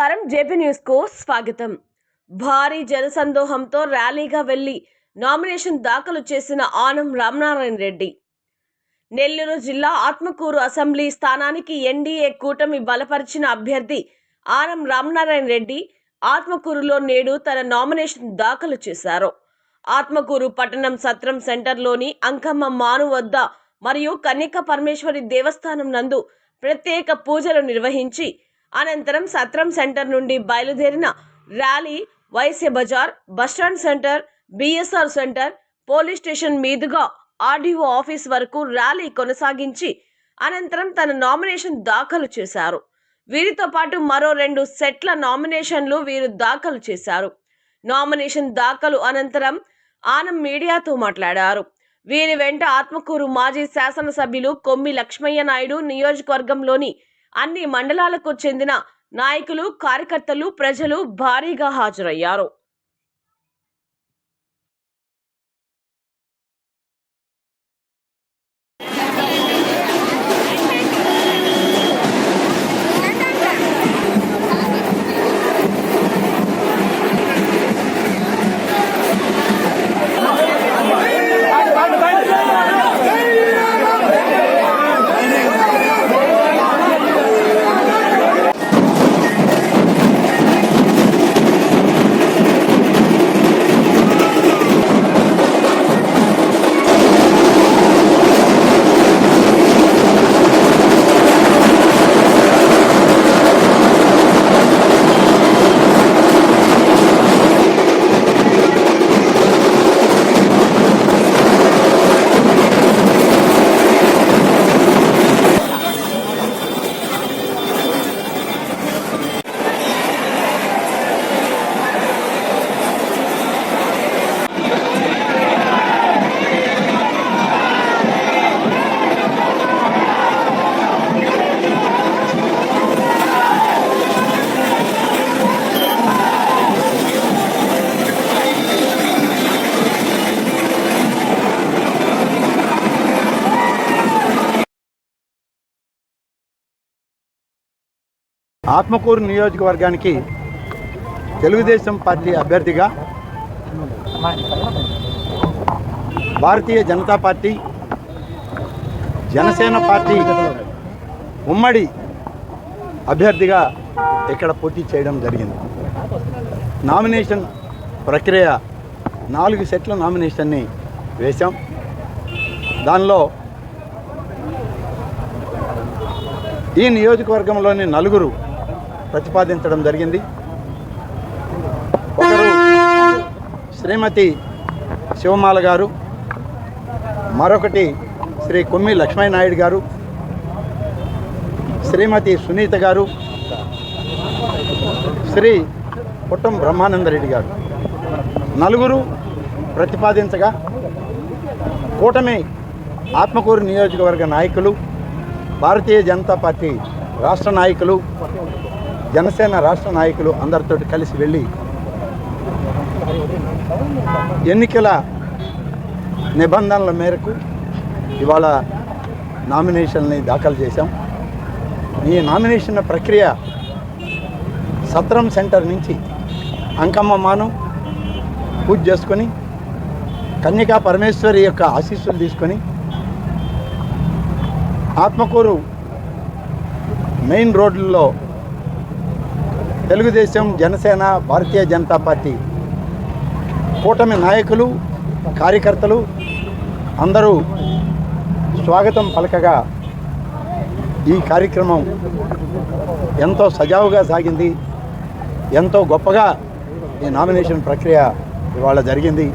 నమస్కారం. జేపీ న్యూస్కు స్వాగతం. భారీ జనసందోహంతో ర్యాలీగా వెళ్ళి నామినేషన్ దాఖలు చేసిన ఆనం రామనారాయణ రెడ్డి. నెల్లూరు జిల్లా ఆత్మకూరు అసెంబ్లీ స్థానానికి ఎన్డీఏ కూటమి బలపరిచిన అభ్యర్థి ఆనం రామనారాయణ రెడ్డి ఆత్మకూరులో నేడు తన నామినేషన్ దాఖలు చేశారు. ఆత్మకూరు పట్టణం సత్రం సెంటర్లోని అంకమ్మ మాను వద్ద మరియు కన్యక పరమేశ్వరి దేవస్థానం నందు ప్రత్యేక పూజలు నిర్వహించి అనంతరం సత్రం సెంటర్ నుండి బయలుదేరిన rally Vysya Bazar bus stand centre BSR centre police station మీదుగా ఆర్డీఓ ఆఫీస్ వరకు ర్యాలీ కొనసాగించి అనంతరం తన నామినేషన్ దాఖలు చేశారు. వీరితో పాటు మరో రెండు సెట్ల నామినేషన్లు వీరు దాఖలు చేశారు. నామినేషన్ దాఖలు అనంతరం ఆనం మీడియాతో మాట్లాడారు. వీరి వెంట ఆత్మకూరు మాజీ శాసనసభ్యులు కొమ్మి లక్ష్మయ్య నాయుడు నియోజకవర్గంలోని అన్ని మండలాలకు చెందిన నాయకులు కార్యకర్తలు ప్రజలు భారీగా హాజరయ్యారు. ఆత్మకూరు నియోజకవర్గానికి తెలుగుదేశం పార్టీ అభ్యర్థిగా భారతీయ జనతా పార్టీ జనసేన పార్టీ ఉమ్మడి అభ్యర్థిగా ఇక్కడ పోటీ చేయడం జరిగింది. నామినేషన్ ప్రక్రియ నాలుగు సెట్ల నామినేషన్ని వేశాం. దానిలో ఈ నియోజకవర్గంలోని నలుగురు ప్రతిపాదించడం జరిగింది. ఒకరు శ్రీమతి శివమాల గారు మరొకటి శ్రీ కొమ్మి లక్ష్మీనాయుడు గారు శ్రీమతి సునీత గారు శ్రీ పుట్టం బ్రహ్మానందరెడ్డి గారు. నలుగురు ప్రతిపాదించగా కూటమి ఆత్మకూరు నియోజకవర్గ నాయకులు భారతీయ జనతా పార్టీ రాష్ట్ర నాయకులు జనసేన రాష్ట్ర నాయకులు అందరితో కలిసి వెళ్ళి ఎన్నికల నిబంధనల మేరకు ఇవాళ నామినేషన్ని దాఖలు చేశాం. ఈ నామినేషన్ ప్రక్రియ సత్రం సెంటర్ నుంచి అంకమ్మ మాను పూజ చేసుకొని కన్యకా పరమేశ్వరి యొక్క ఆశీస్సులు తీసుకొని ఆత్మకూరు మెయిన్ రోడ్లలో తెలుగుదేశం జనసేన భారతీయ జనతా పార్టీ కూటమి నాయకులు కార్యకర్తలు అందరూ స్వాగతం పలకగా ఈ కార్యక్రమం ఎంతో సజావుగా సాగింది. ఎంతో గొప్పగా ఈ నామినేషన్ ప్రక్రియ ఇవాళ జరిగింది.